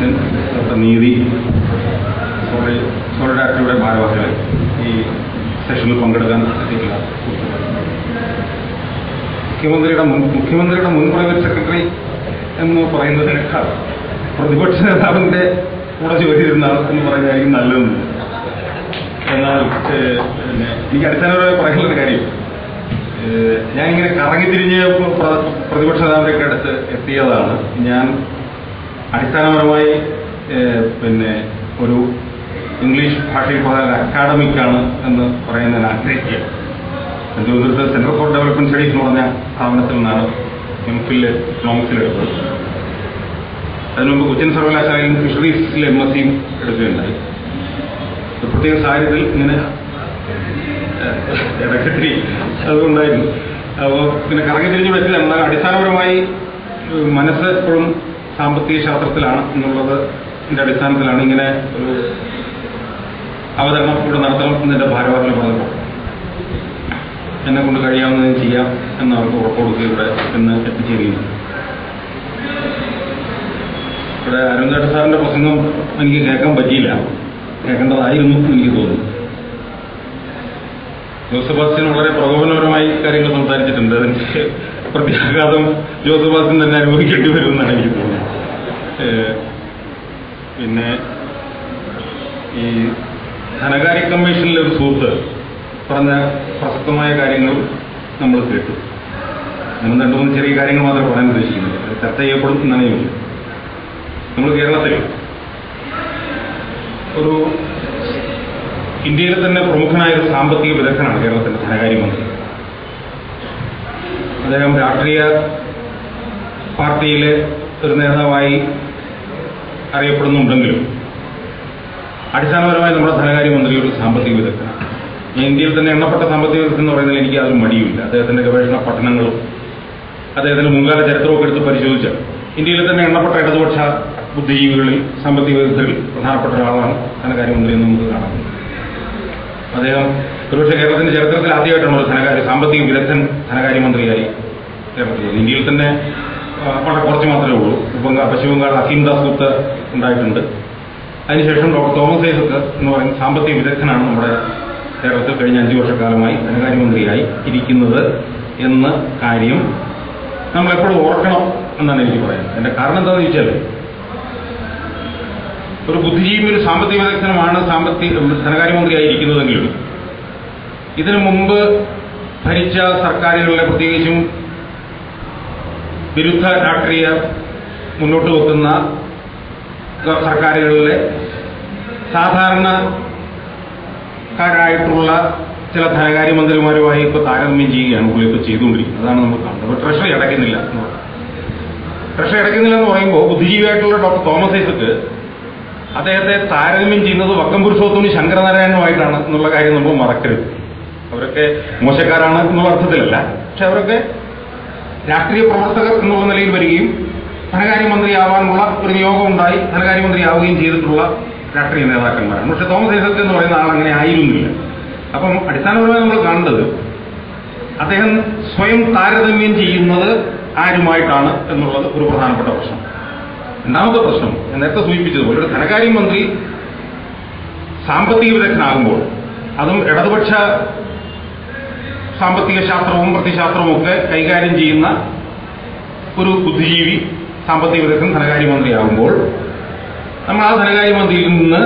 Doctor നീതി സോളിഡാരിറ്റിയുടെ ഭാരവാഹികളെ ഈ സെഷനിൽ പങ്കെടുക്കാൻ എത്തിക്കുക മുഖ്യമന്ത്രിയുടെ മുൻ മുഖ്യമന്ത്രിയുടെ മുൻ പ്രൈവറ്റ് സെക്രട്ടറി എന്ന് പറയുന്നതിനേക്കാൾ പ്രതിപക്ഷ നേതാവിന്റെ കൂടെ ജോലിയിരുന്ന ഇരുന്ന എന്ന് പറയുന്നതായിരിക്കും നല്ലതെന്ന്. എന്നാൽ എനിക്ക് അടിസ്ഥാനപരമായി പറയാനുള്ള കാര്യം. ഞാനിങ്ങനെ കറങ്ങിത്തിരിഞ്ഞ് പ്ര- പ്രതിപക്ഷ നേതാവിന്റെ അടുത്ത് എത്തിയതാണ്. ഞാൻ അടിസ്ഥാനപരമായി പിന്നെ ഒരു ഇംഗ്ലീഷ് ഭാഷയിൽ പറഞ്ഞാൽ അക്കാഡമിക്കാണ് എന്ന് ഞാൻ ആഗ്രഹിക്കുക. തിരുവനന്തപുരത്ത് സെൻട്രൽ ഫോർ ഡെവലപ്മെന്റ് സ്റ്റഡീസ് എന്ന് പറഞ്ഞ സ്ഥാപനത്തിൽ നിന്നാണ് എം ഫിൽ ഇക്കണോമിക്സിൽ എടുത്തത്. അതിനു മുമ്പ് കൊച്ചിൻ സർവകലാശാലയിൽ ഫിഷറീസിൽ എം എസ് സിയും എടുക്കുകയുണ്ടായി. പ്രത്യേക സാഹചര്യത്തിൽ ഇങ്ങനെ ഇടക്കെട്ടി അതുകൊണ്ടായിരുന്നു അപ്പോൾ പിന്നെ കറങ്ങി തിരിഞ്ഞു പറ്റില്ല എന്നാൽ അടിസ്ഥാനപരമായി മനസ്സ് എപ്പോഴും സാമ്പത്തിക ശാസ്ത്രത്തിലാണ് എന്നുള്ളത് അടിസ്ഥാനത്തിലാണ് ഇങ്ങനെ ഒരു അവതരണം ഇവിടെ നടത്തണം എന്നതിന്റെ ഭാരവാഹികൾ പറഞ്ഞപ്പോൾ എന്നെ കൊണ്ട് കഴിയാവുന്നത് ചെയ്യാം എന്ന് അവർക്ക് ഉറപ്പ് ഇവിടെ എന്ന് എത്തിച്ചേരുകയും ഇവിടെ അരുൺചേട്ട സാറിന്റെ പ്രസംഗം എനിക്ക് കേൾക്കാൻ പറ്റിയില്ല. കേൾക്കേണ്ടതായിരുന്നു എനിക്ക് തോന്നുന്നു. ജോസഫാസിൻ വളരെ പ്രകോപനപരമായി കാര്യങ്ങൾ സംസാരിച്ചിട്ടുണ്ട്. അതിന്റെ പ്രത്യാഘാതം ജോസഫാസിൻ തന്നെ അനുഭവിക്കേണ്ടി വരുമെന്നാണ് എനിക്ക് തോന്നുന്നത്. പിന്നെ ഈ ധനകാര്യ കമ്മീഷനിലെ ഒരു സുഹൃത്ത് പറഞ്ഞ പ്രസക്തമായ കാര്യങ്ങൾ നമ്മൾ കേട്ടു. നമ്മൾ രണ്ടു മൂന്ന് ചെറിയ കാര്യങ്ങൾ മാത്രമേ പറയാൻ ഉദ്ദേശിക്കുന്നുള്ളൂ. ചർച്ച ചെയ്യപ്പെടും എന്നാണ് ചോദിച്ചത് നമ്മൾ കേരളത്തിൽ ഒരു ഇന്ത്യയിലെ തന്നെ പ്രമുഖനായ ഒരു സാമ്പത്തിക വിദഗ്ധനാണ് കേരളത്തിന്റെ ധനകാര്യമന്ത്രി. അദ്ദേഹം രാഷ്ട്രീയ പാർട്ടിയിലെ ഒരു നേതാവായി അറിയപ്പെടുന്നുണ്ടെങ്കിലും അടിസ്ഥാനപരമായി നമ്മുടെ ധനകാര്യമന്ത്രി ഒരു സാമ്പത്തിക വിദഗ്ധനാണ്. ഇന്ത്യയിൽ തന്നെ എണ്ണപ്പെട്ട സാമ്പത്തിക വിദഗ്ധൻ എന്ന് പറയുന്നതിൽ എനിക്ക് യാതൊരു മടിയുമില്ല. അദ്ദേഹത്തിന്റെ ഗവേഷണ പഠനങ്ങളും അദ്ദേഹത്തിന്റെ മുൻകാല ചരിത്രമൊക്കെ എടുത്ത് പരിശോധിച്ചാൽ ഇന്ത്യയിൽ തന്നെ എണ്ണപ്പെട്ട ഇടതുപക്ഷ ബുദ്ധിജീവികളിൽ സാമ്പത്തിക വിദഗ്ധരിൽ പ്രധാനപ്പെട്ട ഒരാളാണ് ധനകാര്യമന്ത്രി എന്ന് നമുക്ക് കാണാം അദ്ദേഹം ഒരുപക്ഷെ കേരളത്തിന്റെ ചരിത്രത്തിൽ ആദ്യമായിട്ടാണ് ഒരു ധനകാര്യ സാമ്പത്തിക വിദഗ്ധൻ ധനകാര്യമന്ത്രിയായി കേരളത്തിൽ ഇന്ത്യയിൽ തന്നെ വളരെ കുറച്ച് മാത്രമേ ഉള്ളൂ. ഇപ്പം പശ്ചിമബംഗാൾ അസീം ദാസ് ഗുപ്ത ഉണ്ടായിട്ടുണ്ട്. അതിനുശേഷം ഡോക്ടർ തോമസ് ഐസക് എന്ന് പറയുന്ന സാമ്പത്തിക വിദഗ്ധനാണ് നമ്മുടെ കേരളത്തിൽ കഴിഞ്ഞ അഞ്ചു വർഷക്കാലമായി ധനകാര്യമന്ത്രിയായി ഇരിക്കുന്നത് എന്ന കാര്യം നമ്മൾ എപ്പോഴും ഓർക്കണം എന്നാണ് എനിക്ക് പറയുന്നത് എന്റെ കാരണം എന്താണെന്ന് ചോദിച്ചാൽ ഒരു ബുദ്ധിജീവി ഒരു സാമ്പത്തിക വിദഗ്ധനുമാണ് സാമ്പത്തിക ധനകാര്യമന്ത്രിയായിരിക്കുന്നതെങ്കിലും ഇതിനു മുമ്പ് ഭരിച്ച സർക്കാരുകളിലെ പ്രത്യേകിച്ചും വിരുദ്ധ രാഷ്ട്രീയ മുന്നോട്ട് വെക്കുന്ന സർക്കാരുകളിലെ സാധാരണക്കാരായിട്ടുള്ള ചില ധനകാര്യമന്ത്രിമാരുമായി ഇപ്പോൾ താരതമ്യം ചെയ്യുകയാണ് ഇപ്പോൾ ചെയ്തുകൊണ്ടിരിക്കുന്നത്. അതാണ് നമ്മൾ കാണുന്നത് അപ്പോൾ ട്രഷറി അടയ്ക്കുന്നില്ല ട്രഷറി അടയ്ക്കുന്നില്ല എന്ന് പറയുമ്പോൾ ബുദ്ധിജീവിയായിട്ടുള്ള ഡോക്ടർ തോമസ് ഐസക്ക് അദ്ദേഹത്തെ താരതമ്യം ചെയ്യുന്നത് വക്കം പുരുഷോത്തമി ശങ്കരനാരായണനുമായിട്ടാണ് എന്നുള്ള കാര്യം നമ്മൾ മറക്കരുത്. അവരൊക്കെ മോശക്കാരാണ് എന്നുള്ള അർത്ഥത്തിലല്ല. പക്ഷെ അവരൊക്കെ രാഷ്ട്രീയ പ്രവർത്തകർ എന്നുള്ള നിലയിൽ വരികയും ധനകാര്യമന്ത്രിയാവാനുള്ള ഒരു നിയോഗം ഉണ്ടായി ധനകാര്യമന്ത്രിയാവുകയും ചെയ്തിട്ടുള്ള രാഷ്ട്രീയ നേതാക്കന്മാരാണ്. പക്ഷെ തോമസ് ഐസക് എന്ന് പറയുന്ന ആൾ അങ്ങനെ ആയിരുന്നില്ല. അപ്പം അടിസ്ഥാനപരമായി നമ്മൾ കണ്ടത് അദ്ദേഹം സ്വയം താരതമ്യം ചെയ്യുന്നത് ആരുമായിട്ടാണ് എന്നുള്ളത് ഒരു പ്രധാനപ്പെട്ട പ്രശ്നം. രണ്ടാമത്തെ പ്രശ്നം ഞാൻ നേരത്തെ സൂചിപ്പിച്ചതുപോലെ ഒരു ധനകാര്യമന്ത്രി സാമ്പത്തിക വിദഗ്ധനാകുമ്പോൾ അതും ഇടതുപക്ഷ സാമ്പത്തിക ശാസ്ത്രവും പ്രതിശാസ്ത്രവും ഒക്കെ കൈകാര്യം ചെയ്യുന്ന ഒരു ബുദ്ധിജീവി സാമ്പത്തിക വിദഗ്ധൻ ധനകാര്യമന്ത്രിയാകുമ്പോൾ നമ്മൾ ആ ധനകാര്യമന്ത്രിയിൽ നിന്ന്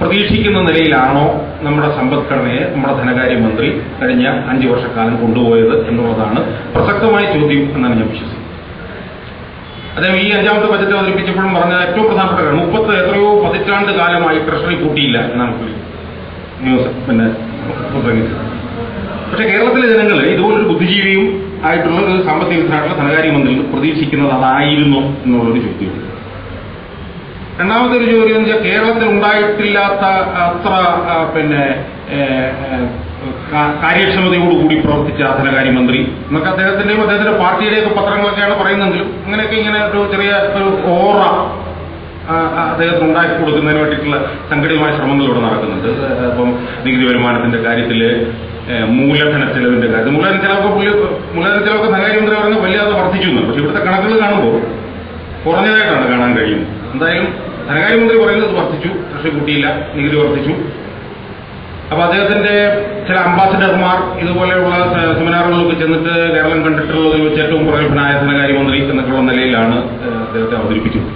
പ്രതീക്ഷിക്കുന്ന നിലയിലാണോ നമ്മുടെ സമ്പദ്ഘടനയെ നമ്മുടെ ധനകാര്യമന്ത്രി കഴിഞ്ഞ അഞ്ചു വർഷക്കാലം കൊണ്ടുപോയത് എന്നുള്ളതാണ് പ്രസക്തമായ ചോദ്യം എന്നാണ് ഞാൻ വിശ്വസിക്കുന്നത്. അദ്ദേഹം ഈ അഞ്ചാമത്തെ ബജറ്റ് അവതരിപ്പിച്ചപ്പോഴും പറഞ്ഞ ഏറ്റവും പ്രധാനപ്പെട്ട കാര്യം മുപ്പത്ത് എത്രയോ പതിറ്റാണ്ട് കാലമായി ട്രഷറി കൂട്ടിയില്ല എന്നാണ് ന്യൂസ് പിന്നെ പ്രസംഗിച്ചത് പക്ഷെ കേരളത്തിലെ ജനങ്ങൾ ഇതുപോലൊരു ബുദ്ധിജീവിയും ആയിട്ടുള്ള ഒരു സാമ്പത്തിക വിദഗ്ധനായിട്ടുള്ള ധനകാര്യമന്ത്രിയിൽ നിന്ന് പ്രതീക്ഷിക്കുന്നത് അതായിരുന്നു എന്നുള്ളൊരു ചോദ്യമുണ്ട് രണ്ടാമത്തെ ഒരു ചോദ്യം എന്ന് വെച്ചാൽ കേരളത്തിൽ ഉണ്ടായിട്ടില്ലാത്ത അത്ര പിന്നെ കാര്യക്ഷമതയോടുകൂടി പ്രവർത്തിച്ച ധനകാര്യമന്ത്രി. എന്നൊക്കെ അദ്ദേഹത്തിന്റെയും അദ്ദേഹത്തിന്റെ പാർട്ടിയുടെയൊക്കെ പത്രങ്ങളൊക്കെയാണ് പറയുന്നതെങ്കിലും അങ്ങനെയൊക്കെ ഇങ്ങനെ ഒരു ചെറിയ ഒരു ഓറ അദ്ദേഹത്തിന് ഉണ്ടാക്കി കൊടുക്കുന്നതിന് വേണ്ടിയിട്ടുള്ള സംഘടിതമായ ശ്രമങ്ങൾ ഇവിടെ നടക്കുന്നുണ്ട് അപ്പം നികുതി വരുമാനത്തിന്റെ കാര്യത്തിൽ മൂലധന ചെലവിന്റെ കാര്യത്തിൽ മൂലധന ചെലവൊക്കെ പുള്ളി മൂലധന ചെലവൊക്കെ ധനകാര്യമന്ത്രി പറഞ്ഞ വല്ലാതെ വർദ്ധിച്ചു പക്ഷെ ഇവിടുത്തെ കണക്കുകൾ കാണുമ്പോൾ കുറഞ്ഞതായിട്ടാണ് കാണാൻ കഴിയുന്നത്. എന്തായാലും ധനകാര്യമന്ത്രി പറയുന്നത് വർദ്ധിച്ചു. പക്ഷെ കൂട്ടിയില്ല. നികുതി വർദ്ധിച്ചു. അപ്പൊ അദ്ദേഹത്തിന്റെ ചില അംബാസിഡർമാർ ഇതുപോലെയുള്ള സെമിനാറുകളിലൊക്കെ ചെന്നിട്ട് കേരളം കണ്ടിട്ടുള്ളതിൽ വെച്ച് ഏറ്റവും പ്രഗത്ഭനായ ധനകാര്യമന്ത്രി എന്നൊക്കെയുള്ള നിലയിലാണ് അദ്ദേഹത്തെ അവതരിപ്പിച്ചത്.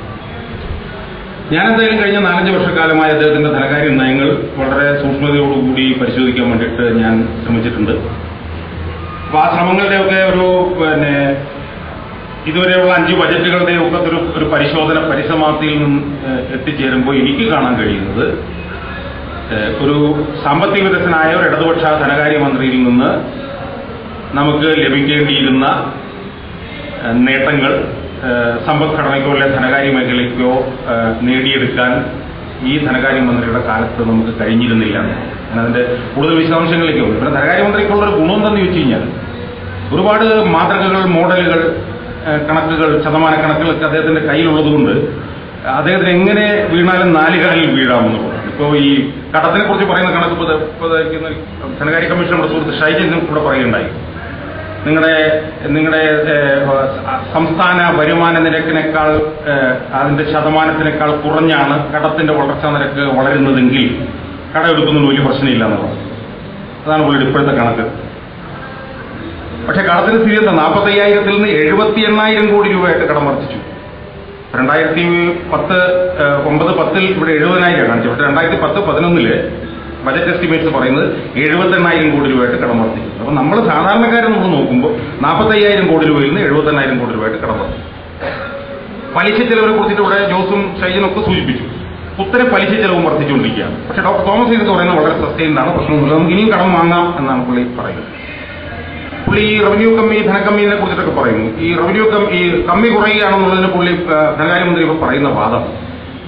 ഞാൻ എന്തായാലും കഴിഞ്ഞ നാലഞ്ച് വർഷക്കാലമായി അദ്ദേഹത്തിന്റെ ധനകാര്യ നയങ്ങൾ വളരെ സൂക്ഷ്മതയോടുകൂടി പരിശോധിക്കാൻ വേണ്ടിയിട്ട് ഞാൻ ശ്രമിച്ചിട്ടുണ്ട്. അപ്പൊ ആ ശ്രമങ്ങളുടെയൊക്കെ ഒരു പിന്നെ ഇതുവരെയുള്ള അഞ്ച് ബജറ്റുകളുടെ ഒക്കെ ഒരു ഒരു പരിശോധന പരിസമാപ്തിയിൽ നിന്ന് എത്തിച്ചേരുമ്പോൾ എനിക്ക് കാണാൻ കഴിയുന്നത് ഒരു സാമ്പത്തിക വിദഗ്ധനായ ഒരു ഇടതുപക്ഷ ധനകാര്യമന്ത്രിയിൽ നിന്ന് നമുക്ക് ലഭിക്കേണ്ടിയിരുന്ന നേട്ടങ്ങൾ സമ്പദ്ഘടനയ്ക്കോ അല്ലെ ധനകാര്യ മേഖലയ്ക്കോ നേടിയെടുക്കാൻ ഈ ധനകാര്യമന്ത്രിയുടെ കാലത്ത് നമുക്ക് കഴിഞ്ഞിരുന്നില്ല. അതിന്റെ കൂടുതൽ വിശദാംശങ്ങളിലേക്ക് പോകും. പിന്നെ ധനകാര്യമന്ത്രിക്കുള്ള ഒരു ഗുണം എന്താണെന്ന് ചോദിച്ചു കഴിഞ്ഞാൽ ഒരുപാട് മാതൃകകൾ മോഡലുകൾ കണക്കുകൾ ശതമാന കണക്കുകളൊക്കെ അദ്ദേഹത്തിന്റെ കയ്യിലുള്ളതുകൊണ്ട് അദ്ദേഹത്തിന് എങ്ങനെ വീണാലും നാല് കാലിൽ പറഞ്ഞു ഇപ്പോൾ ഈ കടത്തിനെ കുറിച്ച് പറയുന്ന കണക്ക് ധനകാര്യ കമ്മീഷൻ നമ്മുടെ സുഹൃത്ത് ഷൈജൻ കൂടെ പറയുകയുണ്ടായി. നിങ്ങളുടെ നിങ്ങളുടെ സംസ്ഥാന വരുമാന നിരക്കിനേക്കാൾ അതിന്റെ ശതമാനത്തിനേക്കാൾ കുറഞ്ഞാണ് കടത്തിന്റെ വളർച്ചാ നിരക്ക് വളരുന്നതെങ്കിൽ കടമെടുക്കുന്നതിന് വലിയ പ്രശ്നമില്ല എന്നുള്ളത് അതാണ് പുള്ളിയുടെ ഇപ്പോഴത്തെ കണക്ക്. പക്ഷെ കടത്തിന് സ്ഥിതി എന്താ നാൽപ്പത്തയ്യായിരത്തിൽ നിന്ന് എഴുപത്തി എണ്ണായിരം കോടി രൂപയായിട്ട് കടം വർദ്ധിച്ചു. രണ്ടായിരത്തി പത്ത് ഒമ്പത് പത്തിൽ ഇവിടെ എഴുപതിനായിരം കാണിച്ചു പക്ഷെ രണ്ടായിരത്തി പത്ത് പതിനൊന്നിൽ ബജറ്റ് എസ്റ്റിമേറ്റ്സ് പറയുന്നത് എഴുപത്തെണ്ണായിരം കോടി രൂപയായിട്ട് കടം വർദ്ധിക്കുന്നത് അപ്പൊ നമ്മൾ സാധാരണക്കാരെ നമ്മൾ നോക്കുമ്പോൾ നാൽപ്പത്തയ്യായിരം കോടി രൂപയിൽ നിന്ന് എഴുപത്തെണ്ണായിരം കോടി രൂപയായിട്ട് കടം വർദ്ധിക്കും പലിശ ചെലവിനെ കുറിച്ചിട്ട് ഇവിടെ ജോസും ഷൈജനും ഒക്കെ സൂചിപ്പിച്ചു. കുത്തനെ പലിശ ചെലവും വർദ്ധിച്ചുകൊണ്ടിരിക്കുകയാണ്. പക്ഷെ ഡോക്ടർ തോമസ് ഇത് പറയുന്നത് വളരെ സസ്റ്റൈൻഡ് ആണ് പ്രശ്നമൊന്നുമില്ല. നമുക്ക് ഇനിയും കടം വാങ്ങാം എന്നാണ് പുള്ളി പറയുന്നത്. പുള്ളി ഈ റവന്യൂ കമ്മി ധനക്കമ്മീനെ കുറിച്ചിട്ടൊക്കെ പറയുന്നു. ഈ റവന്യൂ കമ്മി ഈ കമ്മി കുറയുകയാണെന്നുള്ളതിന് പുള്ളി ധനകാര്യമന്ത്രി ഇപ്പോൾ പറയുന്ന വാദം.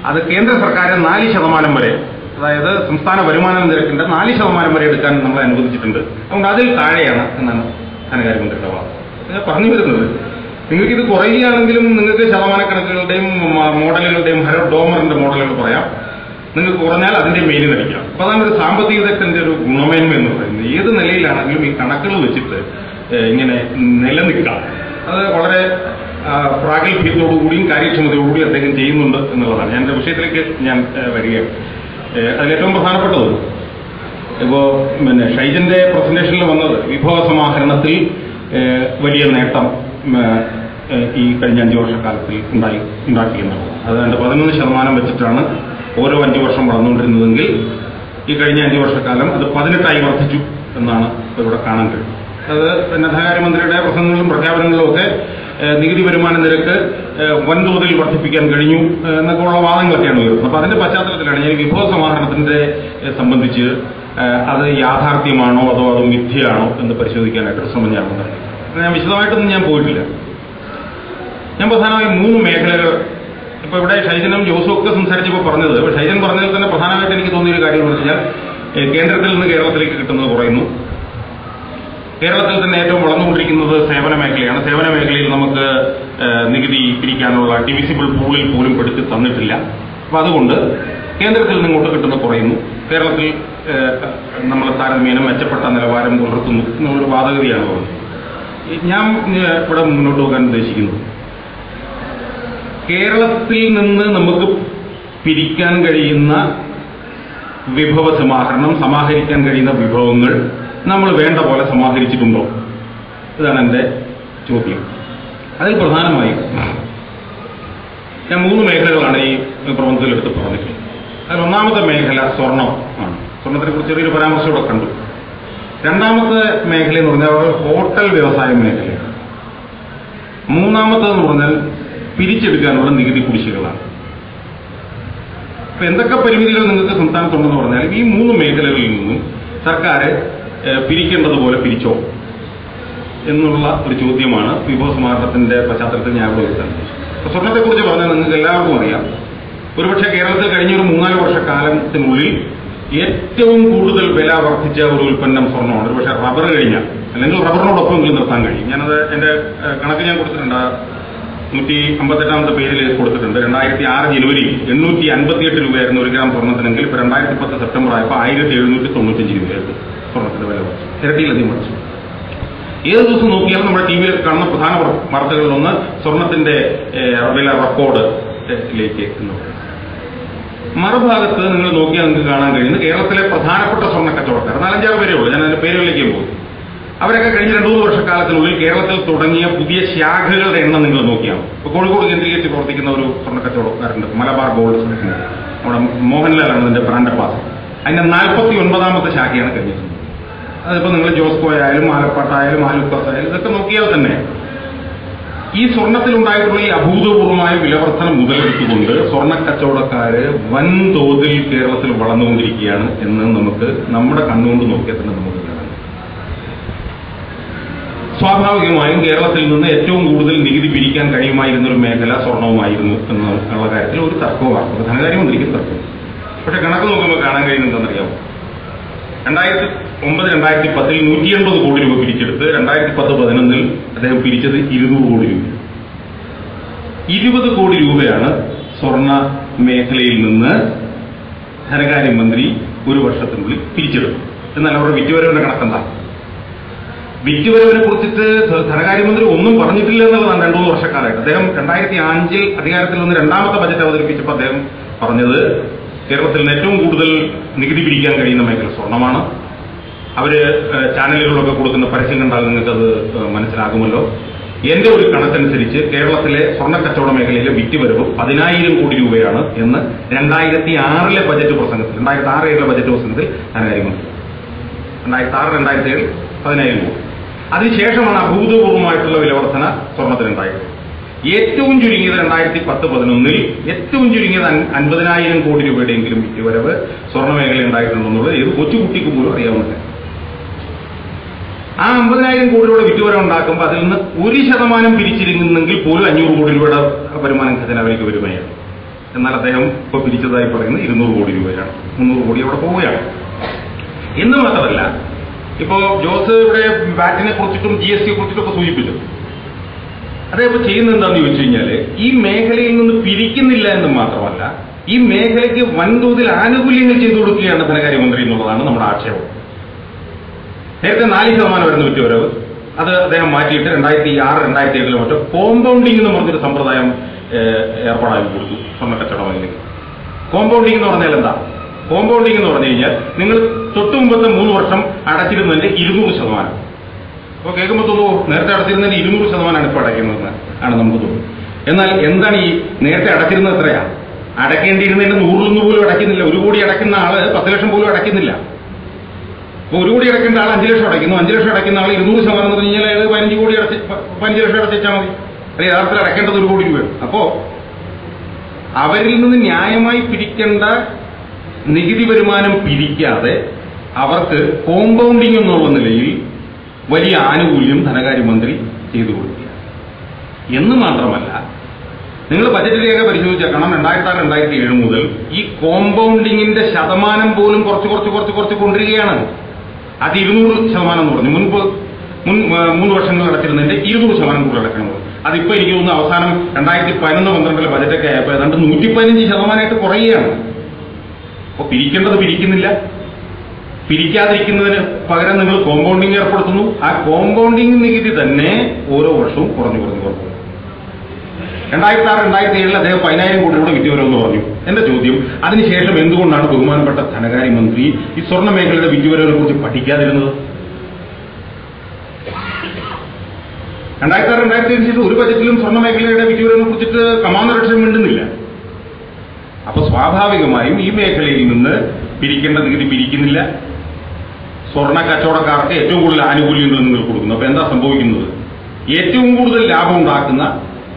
അത് കേന്ദ്ര സർക്കാർ നാല് ശതമാനം വരെ അതായത് സംസ്ഥാന വരുമാന നിരക്കിന്റെ നാല് ശതമാനം വരെ എടുക്കാൻ നമ്മൾ അനുവദിച്ചിട്ടുണ്ട്. അതുകൊണ്ട് അതിൽ താഴെയാണ് എന്നാണ് ധനകാര്യമന്ത്രിയുടെ വാദം ഞാൻ പറഞ്ഞു വരുന്നത് നിങ്ങൾക്ക് ഇത് കുറയുകയാണെങ്കിലും നിങ്ങൾക്ക് ശതമാനക്കണക്കുകളുടെയും മോഡലുകളുടെയും ഹരോ ഡോമറിന്റെ മോഡലുകൾ പറയാം. നിങ്ങൾക്ക് കുറഞ്ഞാൽ അതിന്റെ മെയിൻ നടിക്കാം അപ്പൊ അതാണ് ഒരു സാമ്പത്തിക വിദഗ്ധന്റെ ഒരു ഗുണമേന്മ എന്ന് പറയുന്നത്. ഏത് നിലയിലാണെങ്കിലും ഈ കണക്കുകൾ വെച്ചിട്ട് ഇങ്ങനെ നിലനിൽക്കാം അത് വളരെ പ്രാഗൽഭ്യത്തോടുകൂടിയും കാര്യക്ഷമതയോടുകൂടിയും അദ്ദേഹം ചെയ്യുന്നുണ്ട് എന്നുള്ളതാണ്. ഞാൻ എന്റെ വിഷയത്തിലേക്ക് ഞാൻ വരികയാണ്. അതിലേറ്റവും പ്രധാനപ്പെട്ടത് ഇപ്പോൾ പിന്നെ ഷൈജന്റെ പ്രസന്റേഷനിൽ വന്നത് വിഭവ സമാഹരണത്തിൽ വലിയ നേട്ടം ഈ കഴിഞ്ഞ അഞ്ച് വർഷക്കാലത്തിൽ ഉണ്ടായി ഉണ്ടാക്കിയെന്നുള്ളത് അതുകൊണ്ട് പതിനൊന്ന് ശതമാനം വെച്ചിട്ടാണ് ഓരോ അഞ്ച് വർഷം വളർന്നുകൊണ്ടിരുന്നതെങ്കിൽ ഈ കഴിഞ്ഞ അഞ്ച് വർഷക്കാലം അത് പതിനെട്ടായി വർദ്ധിച്ചു എന്നാണ് ഇവിടെ കാണാൻ കഴിയും അത് പിന്നെ ധനകാര്യമന്ത്രിയുടെ പ്രസംഗങ്ങളിലും പ്രഖ്യാപനങ്ങളിലും ഒക്കെ നികുതി വരുമാന നിരക്ക് വൻതോതിൽ വർദ്ധിപ്പിക്കാൻ കഴിഞ്ഞു എന്നൊക്കെ ഉള്ള വാദങ്ങളൊക്കെയാണ് ഉയർന്നത്. അപ്പൊ അതിന്റെ പശ്ചാത്തലത്തിലാണ് ഞാൻ വിഭവ സമാഹരണത്തിന്റെ സംബന്ധിച്ച് അത് യാഥാർത്ഥ്യമാണോ അതോ അത് മിഥ്യയാണോ എന്ന് പരിശോധിക്കാനായിട്ട് ശ്രമം ഞാൻ ഞാൻ വിശദമായിട്ടൊന്നും ഞാൻ പോയിട്ടില്ല. ഞാൻ പ്രധാനമായും മൂന്ന് മേഖലകൾ ഇപ്പൊ ഇവിടെ ഷൈജനും ജോസും ഒക്കെ സംസാരിച്ചപ്പോൾ പറഞ്ഞത് ഷൈജൻ പറഞ്ഞതിൽ തന്നെ പ്രധാനമായിട്ട് എനിക്ക് തോന്നിയൊരു കാര്യം എന്ന് വെച്ചാൽ കേന്ദ്രത്തിൽ നിന്ന് കേരളത്തിലേക്ക് കിട്ടുന്നത് കുറയുന്നു. കേരളത്തിൽ തന്നെ ഏറ്റവും വളർന്നുകൊണ്ടിരിക്കുന്നത് സേവന മേഖലയാണ് സേവന മേഖലയിൽ നമുക്ക് നികുതി പിരിക്കാനുള്ള ഡിവിസിബിൾ പൂളിൽ പോലും പെടുത്തി തന്നിട്ടില്ല. അപ്പൊ അതുകൊണ്ട് കേന്ദ്രത്തിൽ നിന്ന് ഇങ്ങോട്ട് കിട്ടുന്ന കുറയുന്നു. കേരളത്തിൽ നമ്മൾ താരതമ്യേന മെച്ചപ്പെട്ട നിലവാരം പുലർത്തുന്നു എന്നുള്ളൊരു വാദഗതിയാണ് ഞാൻ ഇവിടെ മുന്നോട്ട് പോകാൻ ഉദ്ദേശിക്കുന്നത് കേരളത്തിൽ നിന്ന് നമുക്ക് പിരിക്കാൻ കഴിയുന്ന വിഭവ സമാഹരണം സമാഹരിക്കാൻ കഴിയുന്ന വിഭവങ്ങൾ നമ്മൾ വേണ്ട പോലെ സമാഹരിച്ചിട്ടുണ്ടോ? ഇതാണ് എന്റെ ചോദ്യം. അതിൽ പ്രധാനമായും ഞാൻ മൂന്ന് മേഖലകളാണ് ഈ പ്രബന്ധത്തിൽ എടുത്ത് പറഞ്ഞിട്ടുള്ളത്. അതിൽ ഒന്നാമത്തെ മേഖല സ്വർണം ആണ്. സ്വർണത്തിനെ കുറിച്ച് ചെറിയൊരു പരാമർശം ഇവിടെ കണ്ടു. രണ്ടാമത്തെ മേഖല എന്ന് പറഞ്ഞാൽ ഹോട്ടൽ വ്യവസായ മേഖലയാണ്. മൂന്നാമത്തെന്ന് പറഞ്ഞാൽ പിരിച്ചെടുക്കാനുള്ള നികുതി കുടിശ്ശികളാണ് അപ്പൊ എന്തൊക്കെ പരിമിതികൾ നിങ്ങൾക്ക് സംസ്ഥാനത്തുണ്ടെന്ന് പറഞ്ഞാൽ ഈ മൂന്ന് മേഖലകളിൽ നിന്നും സർക്കാർ പിരിക്കേണ്ടതുപോലെ പിരിച്ചോ എന്നുള്ള ഒരു ചോദ്യമാണ് വിഭവ സമാഹരണത്തിന്റെ പശ്ചാത്തലത്തിൽ ഞാൻ ഇവിടെ വരുത്തുന്നത് സ്വർണത്തെക്കുറിച്ച് പറഞ്ഞാൽ നിങ്ങൾക്ക് എല്ലാവർക്കും അറിയാം. ഒരുപക്ഷെ കേരളത്തിൽ കഴിഞ്ഞ ഒരു മൂന്നാൽ വർഷക്കാലത്തിനുള്ളിൽ ഏറ്റവും കൂടുതൽ വില വർദ്ധിച്ച ഒരു ഉൽപ്പന്നം സ്വർണമാണ് ഒരുപക്ഷെ റബ്ബർ കഴിഞ്ഞാൽ അല്ലെങ്കിൽ റബ്ബറിനോടൊപ്പം എങ്കിലും നിർത്താൻ കഴിയും. ഞാനത് എന്റെ കണക്ക് ഞാൻ കൊടുത്തിട്ടുണ്ട്. നൂറ്റി അമ്പത്തെട്ടാമത്തെ പേരിൽ കൊടുത്തിട്ടുണ്ട്. രണ്ടായിരത്തി ആറ് ജനുവരി എണ്ണൂറ്റി അൻപത്തിയെട്ട് രൂപയായിരുന്നു ഒരു ഗ്രാം സ്വർണത്തിനെങ്കിൽ ഇപ്പൊ രണ്ടായിരത്തി പത്ത് സെപ്റ്റംബർ ആയപ്പോൾ ആയിരത്തി എഴുന്നൂറ്റി തൊണ്ണൂറ്റഞ്ച് രൂപയായിരുന്നു. സ്വർണത്തിന്റെ വില കുറച്ചു. ഇരട്ടിയിലധികം കുറച്ചു. ഏത് ദിവസം നോക്കിയാലും നമ്മുടെ ടി വിയിൽ കാണുന്ന പ്രധാന വാർ- വാർത്തകളിലൊന്ന് സ്വർണത്തിന്റെ വില റെക്കോർഡ് ലേക്ക് എന്ന് മറുഭാഗത്ത് നിങ്ങൾ നോക്കിയാൽ നിങ്ങൾക്ക് കാണാൻ കഴിയുന്നത് കേരളത്തിലെ പ്രധാനപ്പെട്ട സ്വർണ കച്ചവടക്കാർ നാലഞ്ചാറ് പേരേ ഉള്ളൂ ഞാൻ അതിന്റെ പേരുകളിലേക്ക് പോകും. അവരൊക്കെ കഴിഞ്ഞ രണ്ടു മൂന്ന് വർഷക്കാലത്തിനുള്ളിൽ കേരളത്തിൽ തുടങ്ങിയ പുതിയ ശാഖകളുടെ എണ്ണം നിങ്ങൾ നോക്കിയാൽ ഇപ്പൊ കോഴിക്കോട് കേന്ദ്രീകരിച്ച് പ്രവർത്തിക്കുന്ന ഒരു സ്വർണ കച്ചവടക്കാരുണ്ട് മലബാർ ഗോൾഡ് നമ്മുടെ മോഹൻലാലാണ് അതിന്റെ ബ്രാൻഡ് പാസ് അതിന്റെ നാൽപ്പത്തി ഒൻപതാമത്തെ ശാഖയാണ് കഴിഞ്ഞിട്ടുള്ളത് അതിപ്പോ നിങ്ങൾ ജോസ്കോ ആയാലും ആലപ്പാട്ടായാലും ആലുക്കസ് ഇതൊക്കെ നോക്കിയാൽ തന്നെ ഈ സ്വർണത്തിലുണ്ടായിട്ടുള്ള ഈ അഭൂതപൂർവമായ വിലവർദ്ധന മുതലെടുത്തുകൊണ്ട് സ്വർണ കച്ചവടക്കാര് വൻതോതിൽ കേരളത്തിൽ വളർന്നുകൊണ്ടിരിക്കുകയാണ് എന്ന് നമുക്ക് നമ്മുടെ കണ്ണുകൊണ്ട് നോക്കിയാൽ തന്നെ നമുക്ക് കാണാം. സ്വാഭാവികമായും കേരളത്തിൽ നിന്ന് ഏറ്റവും കൂടുതൽ നികുതി പിരിക്കാൻ കഴിയുമായിരുന്ന ഒരു മേഖല സ്വർണവുമായിരുന്നു എന്നുള്ള കാര്യത്തിൽ ഒരു തർക്കവുമാണ് ധനകാര്യമന്ത്രിക്കും തർക്കം പക്ഷെ കണക്ക് നോക്കുമ്പോൾ കാണാൻ കഴിയുന്നതെന്നറിയാമോ രണ്ടായിരത്തി ഒമ്പത് രണ്ടായിരത്തി പത്തിൽ നൂറ്റി എൺപത് കോടി രൂപ പിരിച്ചെടുത്ത് രണ്ടായിരത്തി പത്ത് പതിനൊന്നിൽ അദ്ദേഹം പിരിച്ചത് ഇരുന്നൂറ് കോടി രൂപ. ഇരുപത് കോടി രൂപയാണ് സ്വർണ മേഖലയിൽ നിന്ന് ധനകാര്യമന്ത്രി ഒരു വർഷത്തിനുള്ളിൽ പിരിച്ചെടുക്കും എന്നാൽ അവരുടെ വിറ്റുവരവിന്റെ കണക്കെന്താ? വിറ്റുവരവിനെ കുറിച്ചിട്ട് ധനകാര്യമന്ത്രി ഒന്നും പറഞ്ഞിട്ടില്ല എന്നുള്ളതാണ് രണ്ടു മൂന്ന് വർഷക്കാലമായിട്ട്. അദ്ദേഹം രണ്ടായിരത്തി അഞ്ചിൽ അധികാരത്തിൽ നിന്ന് രണ്ടാമത്തെ ബജറ്റ് അവതരിപ്പിച്ചപ്പോൾ അദ്ദേഹം പറഞ്ഞത് കേരളത്തിൽ ഏറ്റവും കൂടുതൽ നികുതി പിരിക്കാൻ കഴിയുന്ന മേഖല സ്വർണമാണ് അവർ ചാനലുകളൊക്കെ കൊടുക്കുന്ന പരസ്യം കണ്ടാൽ നിങ്ങൾക്കത് മനസ്സിലാകുമല്ലോ. എന്റെ ഒരു കണക്കനുസരിച്ച് കേരളത്തിലെ സ്വർണ കച്ചവട മേഖലയിലെ വിറ്റുവരവ് പതിനായിരം കോടി രൂപയാണ് എന്ന് രണ്ടായിരത്തി ആറിലെ ബജറ്റ് പ്രസംഗത്തിൽ രണ്ടായിരത്തി ആറ് ഏഴിലെ ബജറ്റ് പ്രസംഗത്തിൽ ധനകാര്യമന്ത്രി രണ്ടായിരത്തി ആറ് രണ്ടായിരത്തി ഏഴ് പതിനായിരം കോടി. അതിനുശേഷമാണ് അഭൂതപൂർവമായിട്ടുള്ള വിലവർധന സ്വർണത്തിനുണ്ടായത്. ഏറ്റവും ചുരുങ്ങിയത് രണ്ടായിരത്തി പത്ത് പതിനൊന്നിൽ ഏറ്റവും ചുരുങ്ങിയത് അൻ- അൻപതിനായിരം കോടി രൂപയുടെയെങ്കിലും വിറ്റുവരവ് സ്വർണ മേഖല ഉണ്ടായിട്ടുണ്ടെന്നുള്ളത് ഏത് കൊച്ചുകുട്ടിക്ക് പോലും അറിയാവുന്നില്ല ആ അമ്പതിനായിരം കോടി രൂപയുടെ വിറ്റുവരവ് ഉണ്ടാക്കുമ്പോൾ അതിൽ നിന്ന് ഒരു ശതമാനം പിരിച്ചിരുന്നെങ്കിൽ പോലും അഞ്ഞൂറ് കോടി രൂപയുടെ വരുമാനം ഖജനാവിലേക്ക് വരുമായിരുന്നു എന്നാൽ അദ്ദേഹം ഇപ്പോൾ പിരിച്ചതായി പറയുന്നത് ഇരുന്നൂറ് കോടി രൂപയാണ്. മുന്നൂറ് കോടി അവിടെ പോവുകയാണ്. എന്ന് മാത്രമല്ല ഇപ്പോ ജോസ് ഇവിടെ വാറ്റിനെ കുറിച്ചിട്ടും ജി എസ് ടിയെ കുറിച്ചിട്ടും ഒക്കെ സൂചിപ്പിച്ചു. അതേ ഇപ്പൊ ചെയ്യുന്നത് എന്താണെന്ന് ചോദിച്ചു കഴിഞ്ഞാൽ ഈ മേഖലയിൽ നിന്ന് പിരിക്കുന്നില്ല എന്ന് മാത്രമല്ല ഈ മേഖലയ്ക്ക് വൻതോതിൽ ആനുകൂല്യങ്ങൾ ചെയ്തു കൊടുക്കുകയാണ് ധനകാര്യമന്ത്രി എന്നുള്ളതാണ് നമ്മുടെ ആക്ഷേപം. നേരത്തെ നാല് ശതമാനം വരുന്ന വിറ്റുവരവ് അത് അദ്ദേഹം മാറ്റിയിട്ട് രണ്ടായിരത്തി ആറ് രണ്ടായിരത്തി ഏഴിലും മറ്റോ കോമ്പൗണ്ടിംഗ് എന്ന് പറഞ്ഞൊരു സമ്പ്രദായം ഏർപ്പാടാക്കി കൊടുത്തു സ്വർണ കച്ചവട കോമ്പൗണ്ടിംഗ് എന്ന് പറഞ്ഞാൽ എന്താ? കോമ്പൗണ്ടിംഗ് എന്ന് പറഞ്ഞു കഴിഞ്ഞാൽ നിങ്ങൾ തൊട്ടു മുമ്പത്തെ മൂന്ന് വർഷം അടച്ചിരുന്നതിന്റെ ഇരുന്നൂറ് ശതമാനം. അപ്പോൾ കേൾക്കുമ്പോൾ തോന്നുന്നു നേരത്തെ അടച്ചിരുന്നതിന്റെ ഇരുന്നൂറ് ശതമാനമാണ് ഇപ്പോൾ അടയ്ക്കുന്നതെന്ന് ആണ് നമുക്ക് തോന്നുന്നത്. എന്നാൽ എന്താണ് ഈ നേരത്തെ അടച്ചിരുന്നത് എത്രയാ? അടയ്ക്കേണ്ടിയിരുന്നതിന്റെ നൂറിലൊന്നും പോലും അടയ്ക്കുന്നില്ല. ഒരു കോടി അടയ്ക്കുന്ന ആൾ പത്ത് ലക്ഷം പോലും അടയ്ക്കുന്നില്ല. അപ്പോൾ ഒരു കോടി അടയ്ക്കേണ്ട ആൾ അഞ്ച് ലക്ഷം അടയ്ക്കുന്നു. അഞ്ച് ലക്ഷം അടയ്ക്കുന്ന ആൾ ഇരുന്നൂറ് ശതമാനം എന്ന് പറഞ്ഞു കഴിഞ്ഞാൽ പതിനഞ്ച് കോടി അടച്ച് പതിനഞ്ച് ലക്ഷം അടച്ചാൽ മതി. അല്ലെ യഥാർത്ഥത്തിൽ അടയ്ക്കേണ്ടത് ഒരു കോടി രൂപയാണ്. അപ്പോ അവരിൽ നിന്ന് ന്യായമായി പിരിക്കേണ്ട നികുതി വരുമാനം പിരിക്കാതെ അവർക്ക് കോമ്പൗണ്ടിംഗ് എന്നുള്ള നിലയിൽ വലിയ ആനുകൂല്യം ധനകാര്യമന്ത്രി ചെയ്തു കൊടുക്കുക എന്ന് മാത്രമല്ല നിങ്ങൾ ബജറ്റ് രേഖ പരിശോധിച്ചേക്കണം രണ്ടായിരത്തി ആറ് രണ്ടായിരത്തി ഏഴ് മുതൽ ഈ കോമ്പൗണ്ടിങ്ങിന്റെ ശതമാനം പോലും കുറച്ച് കുറച്ച് കുറച്ച് കുറച്ച് കൊണ്ടിരിക്കുകയാണ് അത് ഇരുന്നൂറ് ശതമാനം എന്ന് പറഞ്ഞു. മുൻപ് മുൻ മൂന്ന് വർഷങ്ങൾ അടച്ചിരുന്നതിന്റെ ഇരുന്നൂറ് ശതമാനം കൂടുതൽ അടക്കണം അതിപ്പോ എനിക്ക് തോന്നുന്നു അവസാനം രണ്ടായിരത്തി പതിനൊന്ന് പന്ത്രണ്ടിലെ ബജറ്റൊക്കെ ആയപ്പോൾ ഏതാണ്ട് നൂറ്റി പതിനഞ്ച് ശതമാനമായിട്ട് കുറയുകയാണ്. അപ്പൊ പിരിക്കേണ്ടത് പിരിക്കുന്നില്ല. പിരിക്കാതിരിക്കുന്നതിന് പകരം നിങ്ങൾ കോമ്പൗണ്ടിങ് ഏർപ്പെടുത്തുന്നു. ആ കോമ്പൗണ്ടിങ് നികുതി തന്നെ ഓരോ വർഷവും കുറഞ്ഞു കുറഞ്ഞു കുറഞ്ഞു. രണ്ടായിരത്തി ആറ് രണ്ടായിരത്തി ഏഴിൽ അദ്ദേഹം പതിനായിരം കോടി രൂപ വിറ്റുവരവെന്ന് പറഞ്ഞു. എന്റെ ചോദ്യം അതിനുശേഷം എന്തുകൊണ്ടാണ് ബഹുമാനപ്പെട്ട ധനകാര്യമന്ത്രി ഈ സ്വർണ മേഖലയുടെ വിറ്റുവരവിനെ കുറിച്ച് പഠിക്കാതിരുന്നത്? രണ്ടായിരത്തി ആറ് രണ്ടായിരത്തി ഏഴ് ശേഷം ഒരു ബജറ്റിലും സ്വർണ മേഖലയുടെ വിറ്റുവരവിനെ കുറിച്ചിട്ട് കമാന്നൊരക്ഷരം മിണ്ടുന്നില്ല. അപ്പൊ സ്വാഭാവികമായും ഈ മേഖലയിൽ നിന്ന് പിരിക്കേണ്ട നികുതി പിരിക്കുന്നില്ല. സ്വർണ കച്ചവടക്കാർക്ക് ഏറ്റവും കൂടുതൽ ആനുകൂല്യങ്ങൾ നിങ്ങൾ കൊടുക്കുന്നു. അപ്പൊ എന്താ സംഭവിക്കുന്നത്? ഏറ്റവും കൂടുതൽ ലാഭം ഉണ്ടാക്കുന്ന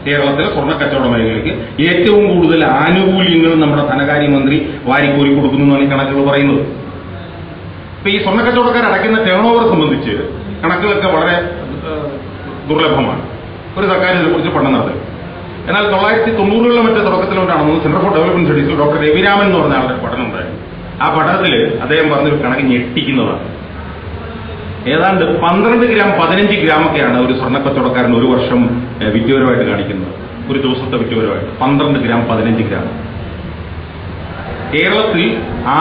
കേരളത്തിലെ സ്വർണ കച്ചവട മേഖലയ്ക്ക് ഏറ്റവും കൂടുതൽ ആനുകൂല്യങ്ങൾ നമ്മുടെ ധനകാര്യമന്ത്രി വാരിക്കോരി കൊടുക്കുന്നു എന്നാണ് ഈ കണക്കുകൾ പറയുന്നത്. ഇപ്പൊ ഈ സ്വർണ കച്ചവടക്കാർ അടയ്ക്കുന്ന ടേൺ ഓവർ സംബന്ധിച്ച് കണക്കുകളൊക്കെ വളരെ ദുർലഭമാണ്. ഒരു സർക്കാർ ഇതിനെക്കുറിച്ച് പഠനം നടത്തി. എന്നാൽ തൊള്ളായിരത്തി തൊണ്ണൂറുകളിലെ മറ്റേ തുടക്കത്തിലോട്ടാണെന്ന് സെന്റർ ഫോർ ഡെവലപ്മെന്റ് സ്റ്റഡീസിൽ ഡോക്ടർ രവിരാമൻ എന്ന് പറഞ്ഞ ആളുടെ പഠനം ഉണ്ടായിരുന്നു ആ പഠനത്തിൽ അദ്ദേഹം പറഞ്ഞൊരു കണക്ക് ഞെട്ടിക്കുന്നതാണ്. ഏതാണ്ട് പന്ത്രണ്ട് ഗ്രാം പതിനഞ്ച് ഗ്രാമൊക്കെയാണ് ഒരു സ്വർണ കച്ചവടക്കാരൻ ഒരു വർഷം വിറ്റുവരവായിട്ട് കാണിക്കുന്നത്. ഒരു ദിവസത്തെ വിറ്റുവരവായിട്ട് പന്ത്രണ്ട് ഗ്രാം പതിനഞ്ച് ഗ്രാം. കേരളത്തിൽ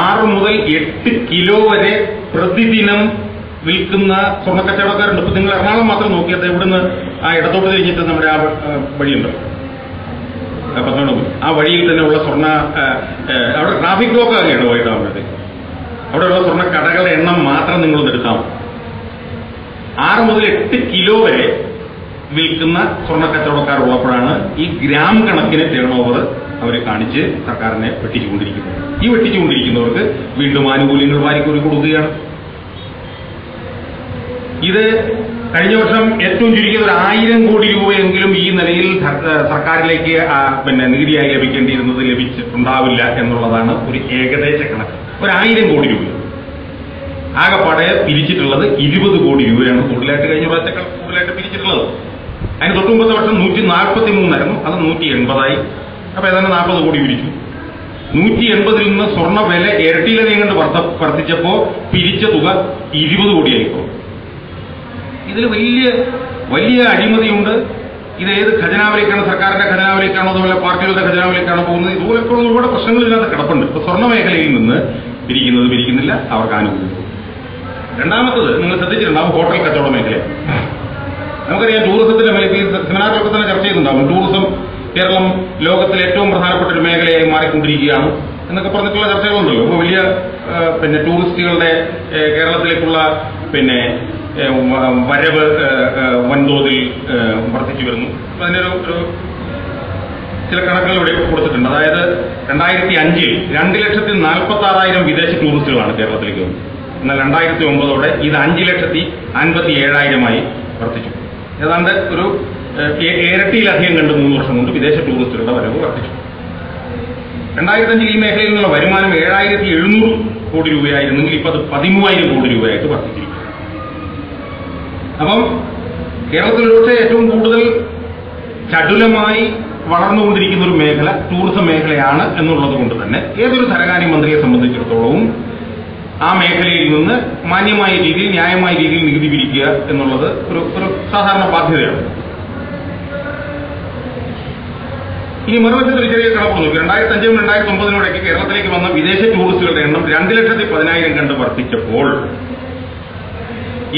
ആറ് മുതൽ എട്ട് കിലോ വരെ പ്രതിദിനം വിൽക്കുന്ന സ്വർണ കച്ചവടക്കാരുണ്ട് ഇപ്പൊ നിങ്ങൾ എറണാകുളം മാത്രം നോക്കിയത് ഇവിടുന്ന് ആ ഇടത്തോട്ട് തിരിഞ്ഞിട്ട് നമ്മുടെ ആ വഴിയുണ്ട്. പത്മനാഭപുരം ആ വഴിയിൽ തന്നെ ഉള്ള സ്വർണ അവിടെ ട്രാഫിക് ബ്ലോക്ക് ആകുകയാണ് വൈകിട്ടാകുമ്പോഴത്തേക്ക് അവിടെയുള്ള സ്വർണ കടകളുടെ എണ്ണം മാത്രം നിങ്ങളൊന്ന് എടുത്താൽ ആറ് മുതൽ എട്ട് കിലോ വരെ വിൽക്കുന്ന സ്വർണ കച്ചവടക്കാർ ഉള്ളപ്പോഴാണ് ഈ ഗ്രാം കണക്കിന് ടേൺ ഓവർ അവർ കാണിച്ച് സർക്കാരിനെ വെട്ടിച്ചുകൊണ്ടിരിക്കുന്നത്. ഈ വെട്ടിച്ചുകൊണ്ടിരിക്കുന്നവർക്ക് വീണ്ടും ആനുകൂല്യങ്ങൾ വാരിക്കൂറി കൊടുക്കുകയാണ്. ഇത് കഴിഞ്ഞ വർഷം ഏറ്റവും ചുരുക്കിയത് ഒരു ആയിരം കോടി രൂപയെങ്കിലും ഈ നിലയിൽ സർക്കാരിലേക്ക് പിന്നെ നികുതിയായി ലഭിക്കേണ്ടിയിരുന്നത് ലഭിച്ചിട്ടുണ്ടാവില്ല എന്നുള്ളതാണ് ഒരു ഏകദേശ കണക്ക്. ഒരു കോടി രൂപ. ആകെപ്പാടെ പിരിച്ചിട്ടുള്ളത് ഇരുപത് കോടി രൂപയാണ് കൂടുതലായിട്ട് കഴിഞ്ഞ പ്രാവശ്യത്തേക്കാൾ കൂടുതലായിട്ട് പിരിച്ചിട്ടുള്ളത്. അതിന് തൊട്ടുമ്പത്തെ വർഷം നൂറ്റി നാൽപ്പത്തി മൂന്നായിരുന്നു അത് നൂറ്റി എൺപതായി അപ്പൊ ഏതാണ്ട് നാൽപ്പത് കോടി പിരിച്ചു. നൂറ്റി എൺപതിൽ നിന്ന് സ്വർണ വില ഇരട്ടിയിലധികം വർദ്ധ വർദ്ധിച്ചപ്പോ പിരിച്ച തുക ഇരുപത് കോടിയായിപ്പോ ഇതിൽ വലിയ വലിയ അഴിമതിയുണ്ട്. ഇത് ഏത് ഖജനാവിലേക്കാണ് സർക്കാരിന്റെ ഖജനാവിലേക്കാണോ അതുപോലെ പാർട്ടികളുടെ ഖജനാവിലേക്കാണോ പോകുന്നത്? ഇതുപോലെയൊക്കെയുള്ള ഒരുപാട് പ്രശ്നങ്ങൾ കിടപ്പുണ്ട്. ഇപ്പൊ സ്വർണ മേഖലയിൽ നിന്ന് പിരിക്കുന്നത് പിരിക്കുന്നില്ല. അവർക്ക് ആനുകൂല്യം. രണ്ടാമത്തത് നിങ്ങൾ ശ്രദ്ധിച്ചിട്ടുണ്ടാവും ഹോട്ടൽ കച്ചവട മേഖല. നമുക്കറിയാം ടൂറിസത്തിന്റെ സെമിനാറിലൊക്കെ തന്നെ ചർച്ച ചെയ്യുന്നുണ്ടാവും ടൂറിസം കേരളം ലോകത്തിലെ ഏറ്റവും പ്രധാനപ്പെട്ട ഒരു മേഖലയായി മാറിക്കൊണ്ടിരിക്കുകയാണ് എന്നൊക്കെ പറഞ്ഞിട്ടുള്ള ചർച്ചകളുണ്ടല്ലോ. അപ്പോൾ വലിയ പിന്നെ ടൂറിസ്റ്റുകളുടെ കേരളത്തിലേക്കുള്ള പിന്നെ വരവ് വൻതോതിൽ വർദ്ധിച്ചു വരുന്നു. അതിനൊരു ഒരു ചില കണക്കുകൾ ഇവിടെ കൊടുത്തിട്ടുണ്ട്. അതായത് രണ്ടായിരത്തി അഞ്ചിൽ രണ്ട് ലക്ഷത്തി നാൽപ്പത്തി ആറായിരം വിദേശ ടൂറിസ്റ്റുകളാണ് കേരളത്തിലേക്ക് വന്നത്. എന്നാൽ രണ്ടായിരത്തി ഒമ്പതോടെ ഇത് അഞ്ച് ലക്ഷത്തി അൻപത്തി ഏഴായിരമായി വർദ്ധിച്ചു. ഏതാണ്ട് ഒരു ഇരട്ടിയിലധികം കണ്ട് മൂന്ന് വർഷം കൊണ്ട് വിദേശ ടൂറിസ്റ്റുകളുടെ വരവ് വർദ്ധിച്ചു. രണ്ടായിരത്തി അഞ്ചിൽ ഈ മേഖലയിൽ നിന്നുള്ള വരുമാനം ഏഴായിരത്തി എഴുന്നൂറ് കോടി രൂപയായിരുന്നെങ്കിൽ ഇപ്പൊ അത് പതിമൂവായിരം കോടി രൂപയായിട്ട് വർദ്ധിച്ചിരിക്കും അപ്പം കേരളത്തിൽ ഒരുപക്ഷെ ഏറ്റവും കൂടുതൽ ചടുലമായി വളർന്നുകൊണ്ടിരിക്കുന്ന ഒരു മേഖല ടൂറിസം മേഖലയാണ് എന്നുള്ളത് കൊണ്ട് തന്നെ ഏതൊരു ധനകാര്യ മന്ത്രിയെ സംബന്ധിച്ചിടത്തോളവും ആ മേഖലയിൽ നിന്ന് മാന്യമായ രീതിയിൽ ന്യായമായ രീതിയിൽ നികുതി പിരിക്കുക എന്നുള്ളത് ഒരു ഒരു സാധാരണ ബാധ്യതയാണ്. ഇനി മറുവശത്ത് ഒരു ചെറിയ കണക്ക് നോക്കി രണ്ടായിരത്തി അഞ്ചും രണ്ടായിരത്തി ഒമ്പതിനും ഇടയ്ക്ക് കേരളത്തിലേക്ക് വന്ന വിദേശ ടൂറിസ്റ്റുകളുടെ എണ്ണം രണ്ട് ലക്ഷത്തി പതിനായിരം കണ്ട് വർദ്ധിച്ചപ്പോൾ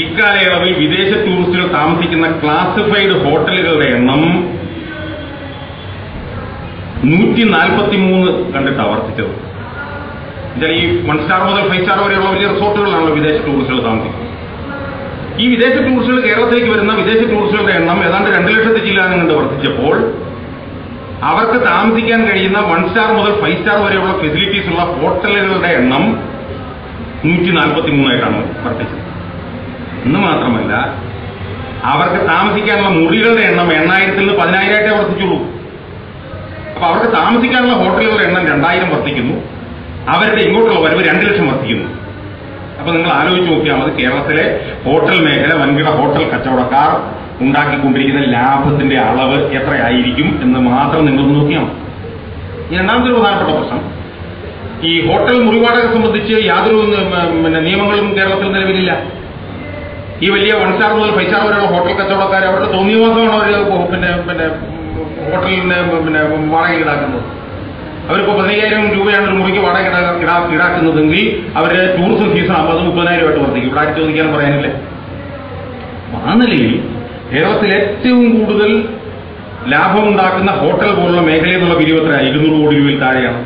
ഇക്കാലയളവിൽ വിദേശ ടൂറിസ്റ്റുകൾ താമസിക്കുന്ന ക്ലാസിഫൈഡ് ഹോട്ടലുകളുടെ എണ്ണം നൂറ്റി നാൽപ്പത്തി മൂന്ന് കണ്ടിട്ടാണ് വർദ്ധിച്ചത്. എന്നുവെച്ചാൽ ഈ വൺ സ്റ്റാർ മുതൽ ഫൈവ് സ്റ്റാർ വരെയുള്ള വലിയ റിസോർട്ടുകളിലാണല്ലോ വിദേശ ടൂറിസ്റ്റുകൾ താമസിക്കുന്നത്. ഈ വിദേശ ടൂറിസ്റ്റുകൾ കേരളത്തിലേക്ക് വരുന്ന വിദേശ ടൂറിസ്റ്റുകളുടെ എണ്ണം ഏതാണ്ട് രണ്ട് ലക്ഷത്തി കണ്ട് വർദ്ധിച്ചപ്പോൾ അവർക്ക് താമസിക്കാൻ കഴിയുന്ന വൺ സ്റ്റാർ മുതൽ ഫൈവ് സ്റ്റാർ വരെയുള്ള ഫെസിലിറ്റീസ് ഉള്ള ഹോട്ടലുകളുടെ എണ്ണം നൂറ്റി നാൽപ്പത്തി മൂന്നായിട്ടാണ് വർദ്ധിച്ചത്. എന്ന് മാത്രമല്ല അവർക്ക് താമസിക്കാനുള്ള മുറികളുടെ എണ്ണം എണ്ണായിരത്തിൽ നിന്ന് പതിനായിരമായിട്ടേ വർദ്ധിച്ചുള്ളൂ. അപ്പൊ അവർക്ക് താമസിക്കാനുള്ള ഹോട്ടലുകളുടെ എണ്ണം രണ്ടായിരം വർദ്ധിക്കുന്നു. അവരുടെ ഇങ്ങോട്ടുള്ള വരവ് രണ്ട് ലക്ഷം വർദ്ധിക്കുന്നു. അപ്പൊ നിങ്ങൾ ആലോചിച്ച് നോക്കിയാൽ മതി കേരളത്തിലെ ഹോട്ടൽ മേഖല വൻകിട ഹോട്ടൽ കച്ചവടക്കാർ ഉണ്ടാക്കിക്കൊണ്ടിരിക്കുന്ന ലാഭത്തിന്റെ അളവ് എത്രയായിരിക്കും എന്ന് മാത്രം നിങ്ങൾ നോക്കിയാൽ മതി. രണ്ടാമത്തെ പ്രധാനപ്പെട്ട പ്രശ്നം. ഈ ഹോട്ടൽ മുറിവാടക സംബന്ധിച്ച് യാതൊരു പിന്നെ നിയമങ്ങളും കേരളത്തിൽ നിലവിലില്ല. ഈ വലിയ വൺ സ്റ്റാർ മുതൽ ഫൈവ് സ്റ്റാർ വരെയുള്ള ഹോട്ടൽ കച്ചവടക്കാർ അവരുടെ തോന്നിയവാസമാണ് അവർ പിന്നെ പിന്നെ ഹോട്ടലിന് പിന്നെ വാടക ഈടാക്കുന്നത് അവരിപ്പോ പതിനയ്യായിരം രൂപയാണ് ഒരു മുറിക്ക് വാടക ഈടാ- ഈടാ- ഈടാക്കുന്നതെങ്കിൽ അവരുടെ ടൂറിസം സീസൺ അമ്പത് മുപ്പതിനായിരം ആയിട്ട് വർദ്ധിക്കും. ഇവിടെ ആരും ചോദിക്കാനും പറയാനില്ലേ? ആ നിലയിൽ കേരളത്തിൽ ഏറ്റവും കൂടുതൽ ലാഭം ഉണ്ടാക്കുന്ന ഹോട്ടൽ പോലുള്ള മേഖലയിൽ നിന്നുള്ള പിരിവ് എത്രയാണ് ഇരുന്നൂറ് കോടി രൂപയിൽ താഴെയാണ്.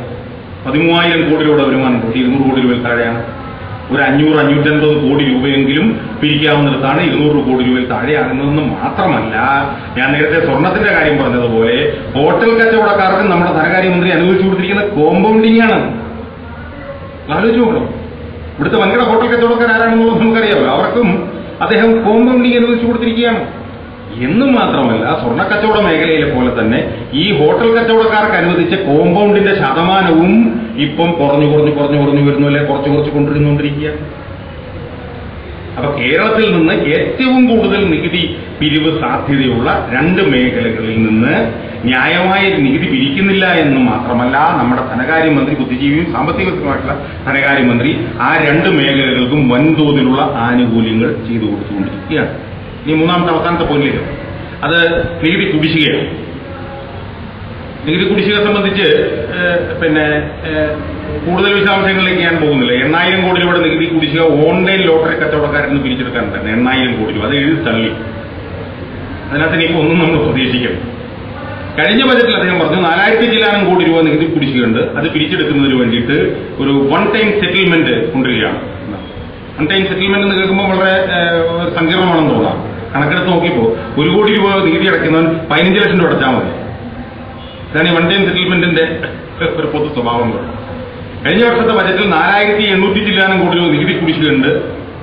പതിമൂവായിരം കോടി രൂപയുടെ വരുമാനം ഉണ്ട്. ഇരുന്നൂറ് കോടി രൂപയിൽ താഴെയാണ്. ഒരു അഞ്ഞൂറ് അഞ്ഞൂറ്റൻപത് കോടി രൂപയെങ്കിലും പിരിക്കാവുന്നിടത്താണ് ഇരുന്നൂറ് കോടി രൂപയിൽ താഴെയാകുന്നതെന്ന് മാത്രമല്ല. ഞാൻ നേരത്തെ സ്വർണത്തിന്റെ കാര്യം പറഞ്ഞതുപോലെ ഹോട്ടൽ കച്ചവടക്കാർക്ക് നമ്മുടെ ധനകാര്യമന്ത്രി അനുവദിച്ചു കൊടുത്തിരിക്കുന്ന കോമ്പൗണ്ടിംഗ് ആണ് ആലോചിച്ച് ഇവിടുത്തെ വൻകിട ഹോട്ടൽ കച്ചവടക്കാർ ആരാണെന്നുള്ളത് നമുക്കറിയാമല്ലോ. അവർക്കും അദ്ദേഹം കോമ്പൗണ്ടിംഗ് അനുവദിച്ചു കൊടുത്തിരിക്കുകയാണ്. എന്നും മാത്രമല്ല സ്വർണ കച്ചവട മേഖലയിലെ പോലെ തന്നെ ഈ ഹോട്ടൽ കച്ചവടക്കാർക്ക് അനുവദിച്ച കോമ്പൗണ്ടിന്റെ ശതമാനവും ഇപ്പം കുറഞ്ഞു കുറഞ്ഞു കുറഞ്ഞു കുറഞ്ഞു വരുന്നു അല്ലെ? കുറച്ച് കുറച്ച് കൊണ്ടുവരുന്നുകൊണ്ടിരിക്കുകയാണ് അപ്പൊ കേരളത്തിൽ നിന്ന് ഏറ്റവും കൂടുതൽ നികുതി പിരിവ് സാധ്യതയുള്ള രണ്ട് മേഖലകളിൽ നിന്ന് ന്യായമായ നികുതി പിരിക്കുന്നില്ല എന്ന് മാത്രമല്ല നമ്മുടെ ധനകാര്യമന്ത്രി ബുദ്ധിജീവിയും സാമ്പത്തികമായിട്ടുള്ള ധനകാര്യമന്ത്രി ആ രണ്ട് മേഖലകൾക്കും വൻതോതിലുള്ള ആനുകൂല്യങ്ങൾ ചെയ്തു കൊടുത്തുകൊണ്ടിരിക്കുകയാണ്. ഇനി മൂന്നാമത്തെ അവസാനത്തെ പോയിന്റിലേക്ക് അത് നികുതി കുടിശ്ശികയാണ് നികുതി കുടിശ്ശിക സംബന്ധിച്ച് പിന്നെ കൂടുതൽ വിശദാംശങ്ങളിലേക്ക് ഞാൻ പോകുന്നില്ല എണ്ണായിരം കോടി രൂപയുടെ നികുതി കുടിശ്ശിക ഓൺലൈൻ ലോട്ടറി കച്ചവടക്കാരിൽ നിന്ന് പിരിച്ചെടുക്കാൻ തന്നെ എണ്ണായിരം കോടി രൂപ. അത് എഴുതി തള്ളി. അതിനകത്ത് ഇനി ഒന്നും നമ്മൾ പ്രതീക്ഷിക്കും കഴിഞ്ഞ ബജറ്റിൽ അദ്ദേഹം പറഞ്ഞു നാലായിരത്തി ചില്ലാനം കോടി രൂപ നികുതി കുടിശ്ശികയുണ്ട്. അത് പിരിച്ചെടുക്കുന്നതിന് വേണ്ടിയിട്ട് ഒരു വൺ ടൈം സെറ്റിൽമെന്റ് കൊണ്ടുവരികയാണ്. വൺ ടൈം സെറ്റിൽമെന്റ് എന്ന് കേൾക്കുമ്പോൾ വളരെ സങ്കീർണമാണെന്ന് തോന്നാം. കണക്കെടുത്ത് നോക്കിയപ്പോൾ ഒരു കോടി രൂപ നികുതി അടയ്ക്കുന്നവൻ പതിനഞ്ച് ലക്ഷം രൂപ അടച്ചാൽ മതി. ഇതാണ് ഈ വൺ ടൈം സെറ്റിൽമെന്റിന്റെ ഒരു പൊതു സ്വഭാവം. കഴിഞ്ഞ വർഷത്തെ ബജറ്റിൽ നാലായിരത്തി എണ്ണൂറ്റി ചില്ലാനം കോടി രൂപ നികുതി കുടിശ്ശിലുണ്ട്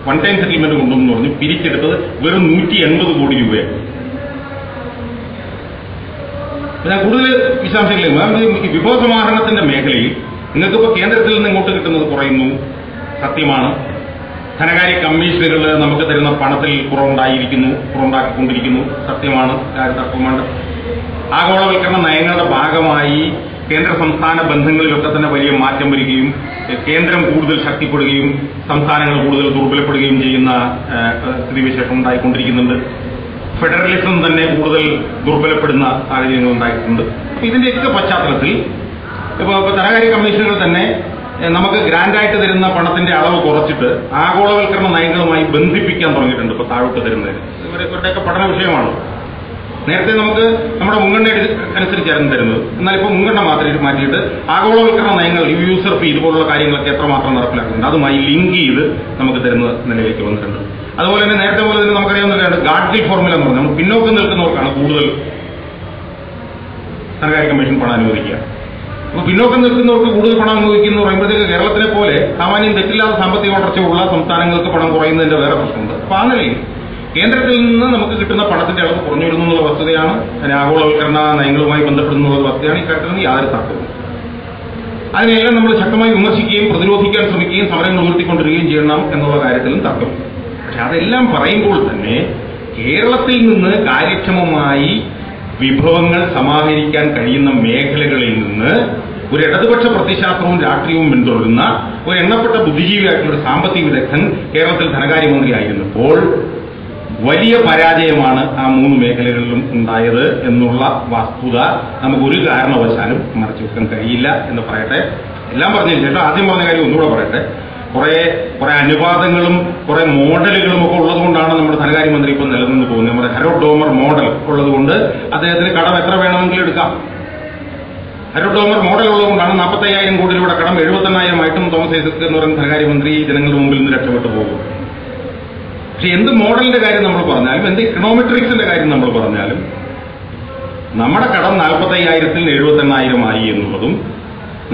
വൺ ടൈം സെറ്റിൽമെന്റ് കൊണ്ടുവന്ന് പറഞ്ഞ് പിരിച്ചെടുത്തത് വെറും നൂറ്റി എൺപത് കോടി രൂപയാണ്. ഞാൻ കൂടുതൽ വിശദാംശങ്ങളിലേക്ക് മാം, ഈ വിഭവ സമാഹരണത്തിന്റെ മേഖലയിൽ നിങ്ങൾക്കിപ്പോ കേന്ദ്രത്തിൽ നിന്ന് ഇങ്ങോട്ട് കിട്ടുന്നത് കുറയുന്നു. സത്യമാണ്. ധനകാര്യ കമ്മീഷനുകൾ നമുക്ക് തരുന്ന പണത്തിൽ കുറവുണ്ടായിരിക്കുന്നു കുറവുണ്ടാക്കിക്കൊണ്ടിരിക്കുന്നു. സത്യമാണ് തർക്കമുണ്ട്. ആഗോളവൽക്കരണ നയങ്ങളുടെ ഭാഗമായി കേന്ദ്ര സംസ്ഥാന ബന്ധങ്ങളിലൊക്കെ തന്നെ വലിയ മാറ്റം വരികയും കേന്ദ്രം കൂടുതൽ ശക്തിപ്പെടുകയും സംസ്ഥാനങ്ങൾ കൂടുതൽ ദുർബലപ്പെടുകയും ചെയ്യുന്ന സ്ഥിതിവിശേഷം ഉണ്ടായിക്കൊണ്ടിരിക്കുന്നുണ്ട്. ഫെഡറലിസം തന്നെ കൂടുതൽ ദുർബലപ്പെടുന്ന സാഹചര്യങ്ങൾ ഉണ്ടായിട്ടുണ്ട്. ഇതിന്റെയൊക്കെ പശ്ചാത്തലത്തിൽ ഇപ്പോൾ ഇപ്പൊ ധനകാര്യ കമ്മീഷനുകൾ തന്നെ നമുക്ക് ഗ്രാൻഡായിട്ട് തരുന്ന പണത്തിന്റെ അളവ് കുറച്ചിട്ട് ആഗോളവൽക്കരണ നയങ്ങളുമായി ബന്ധിപ്പിക്കാൻ തുടങ്ങിയിട്ടുണ്ട് ഇപ്പൊ താഴോട്ട് തരുന്നതിന് ഇവരെ- ഇവരുടെയൊക്കെ പഠന വിഷയമാണ്. നേരത്തെ നമുക്ക് നമ്മുടെ മുൻഗണന അനുസരിച്ചായിരുന്നു തരുന്നത്. എന്നാൽ ഇപ്പോൾ മുൻഗണന മാത്രം മാറ്റിയിട്ട് ആഗോളവൽക്കരണ നയങ്ങൾ യൂസർ ഫീ ഇതുപോലുള്ള കാര്യങ്ങളൊക്കെ എത്രമാത്രം നടപ്പിലാക്കുന്നുണ്ട് അതുമായി ലിങ്ക് ചെയ്ത് നമുക്ക് തരുന്ന നിലയിലേക്ക് വന്നിട്ടുണ്ട്. അതുപോലെ തന്നെ നേരത്തെ പോലെ തന്നെ നമുക്കറിയാവുന്ന ഗാഡ്ഗിൽ ഫോർമുല എന്ന് പറഞ്ഞാൽ പിന്നോക്കം നിൽക്കുന്നവർക്കാണ് കൂടുതൽ ധനകാര്യ കമ്മീഷൻ പണം അനുവദിക്കുക. അപ്പൊ പിന്നോക്കം നിൽക്കുന്നവർക്ക് കൂടുതൽ പണം അനുവദിക്കുന്നു എന്ന് പറയുമ്പോഴത്തേക്ക് കേരളത്തിലെ പോലെ സാമാന്യം തെറ്റില്ലാത്ത സാമ്പത്തിക വളർച്ചയുള്ള സംസ്ഥാനങ്ങൾക്ക് പണം കുറയുന്നതിന്റെ വേറെ പ്രശ്നമുണ്ട്. അപ്പൊ ആ നിലയിൽ കേന്ദ്രത്തിൽ നിന്ന് നമുക്ക് കിട്ടുന്ന പണത്തിന്റെ അളവ് കുറഞ്ഞു വരുന്നു എന്നുള്ള വസ്തുതയാണ് അതിന് ആഗോളവൽക്കരണ നയങ്ങളുമായി ബന്ധപ്പെടുന്നുള്ള വസ്തുതയാണ് ഇക്കാര്യത്തിൽ നിന്ന് യാതൊരു തർക്കവും അതിനെല്ലാം നമ്മൾ ശക്തമായി വിമർശിക്കുകയും പ്രതിരോധിക്കാൻ ശ്രമിക്കുകയും സമരങ്ങൾ ഉയർത്തിക്കൊണ്ടിരിക്കുകയും ചെയ്യണം എന്നുള്ള കാര്യത്തിലും തർക്കം പക്ഷെ അതെല്ലാം പറയുമ്പോൾ തന്നെ കേരളത്തിൽ നിന്ന് കാര്യക്ഷമമായി വിഭവങ്ങൾ സമാഹരിക്കാൻ കഴിയുന്ന മേഖലകളിൽ നിന്ന് ഒരു ഇടതുപക്ഷ പ്രത്യശാസ്ത്രവും രാഷ്ട്രീയവും പിന്തുടരുന്ന ഒരു എണ്ണപ്പെട്ട ബുദ്ധിജീവിയായിട്ടുള്ള ഒരു സാമ്പത്തിക വിദഗ്ധൻ കേരളത്തിൽ ധനകാര്യമന്ത്രി ആയിരുന്നപ്പോൾ വലിയ പരാജയമാണ് ആ മൂന്ന് മേഖലകളിലും ഉണ്ടായത് എന്നുള്ള വസ്തുത നമുക്ക് ഒരു കാരണവശാലും മറച്ചു വെക്കാൻ കഴിയില്ല എന്ന് പറയട്ടെ. എല്ലാം പറഞ്ഞതിന് ശേഷം ആദ്യം പറഞ്ഞ കാര്യം ഒന്നുകൂടെ പറയട്ടെ. കുറെ കുറെ അനുവാദങ്ങളും കുറെ മോഡലുകളും ഒക്കെ ഉള്ളതുകൊണ്ടാണ് നമ്മുടെ ധനകാര്യമന്ത്രി ഇപ്പോൾ നിലനിന്ന് പോകുന്നത്. നമ്മുടെ ഹരോ ഡോമർ മോഡൽ ഉള്ളതുകൊണ്ട് അദ്ദേഹത്തിന് കടം എത്ര വേണമെങ്കിലും എടുക്കാം. ഹരോ ഡോമർ മോഡൽ ഉള്ളതുകൊണ്ടാണ് നാൽപ്പത്തയ്യായിരം കോടി രൂപയുടെ കടം എഴുപത്തെണ്ണായിരം ആയിട്ടും തോമസ് ഐസക് എന്ന് പറയുന്ന ധനകാര്യമന്ത്രി ജനങ്ങളുടെ മുമ്പിൽ നിന്ന് രക്ഷപ്പെട്ടു പോകും. പക്ഷെ എന്ത് മോഡലിന്റെ കാര്യം നമ്മൾ പറഞ്ഞാലും എന്ത് ഇക്കണോമെട്രിക്സിന്റെ കാര്യം നമ്മൾ പറഞ്ഞാലും നമ്മുടെ കടം നാൽപ്പത്തയ്യായിരത്തിൽ എഴുപത്തെണ്ണായിരം ആയി എന്നുള്ളതും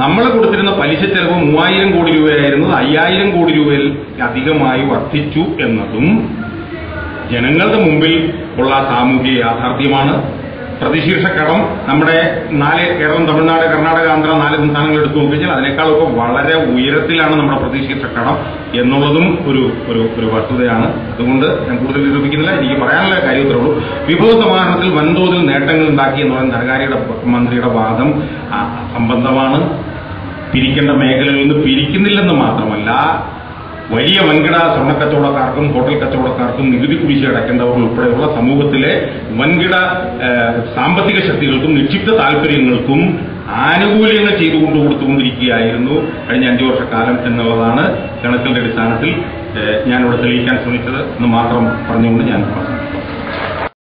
നമ്മൾ കൊടുത്തിരുന്ന പലിശ ചെലവ് മൂവായിരം കോടി രൂപയായിരുന്നത് അയ്യായിരം കോടി രൂപയിൽ അധികമായി വർദ്ധിച്ചു എന്നതും ജനങ്ങളുടെ മുമ്പിൽ ഉള്ള സാമൂഹിക യാഥാർത്ഥ്യമാണ്. പ്രതിശീർഷ കടം നമ്മുടെ നാല് കേരളം തമിഴ്നാട് കർണാടക ആന്ധ്ര നാല് സംസ്ഥാനങ്ങൾ എടുത്തു നോക്കിയാൽ അതിനേക്കാളൊക്കെ വളരെ ഉയരത്തിലാണ് നമ്മുടെ പ്രതിശീർഷ കടം എന്നുള്ളതും ഒരു ഒരു ഒരു വസ്തുതയാണ്. അതുകൊണ്ട് ഞാൻ കൂടുതൽ നിരൂപിക്കുന്നില്ല എനിക്ക് പറയാനുള്ള കാര്യം ഇത്രേ ഉള്ളൂ. വിഭവ സമാഹരണത്തിൽ വൻതോതിൽ നേട്ടങ്ങൾ ഉണ്ടാക്കി എന്ന് പറയുന്ന ധനകാര്യയുടെ മന്ത്രിയുടെ വാദം സംബന്ധമാണ് പിരിക്കേണ്ട മേഖലകളിൽ നിന്ന് പിരിക്കുന്നില്ലെന്ന് മാത്രമല്ല വലിയ വൻകിട സ്വർണ കച്ചവടക്കാർക്കും ഹോട്ടൽ കച്ചവടക്കാർക്കും നികുതി കുടിശ്ശി അടയ്ക്കേണ്ടവർ ഉൾപ്പെടെയുള്ള സമൂഹത്തിലെ വൻകിട സാമ്പത്തിക ശക്തികൾക്കും നിക്ഷിപ്ത താൽപര്യങ്ങൾക്കും ആനുകൂല്യങ്ങൾ ചെയ്തുകൊണ്ട് കൊടുത്തുകൊണ്ടിരിക്കുകയായിരുന്നു കഴിഞ്ഞ അഞ്ചു വർഷക്കാലം എന്നുള്ളതാണ് കണക്കുകളുടെ അടിസ്ഥാനത്തിൽ ഞാനിവിടെ തെളിയിക്കാൻ ശ്രമിച്ചത് എന്ന് മാത്രം പറഞ്ഞുകൊണ്ട് ഞാൻ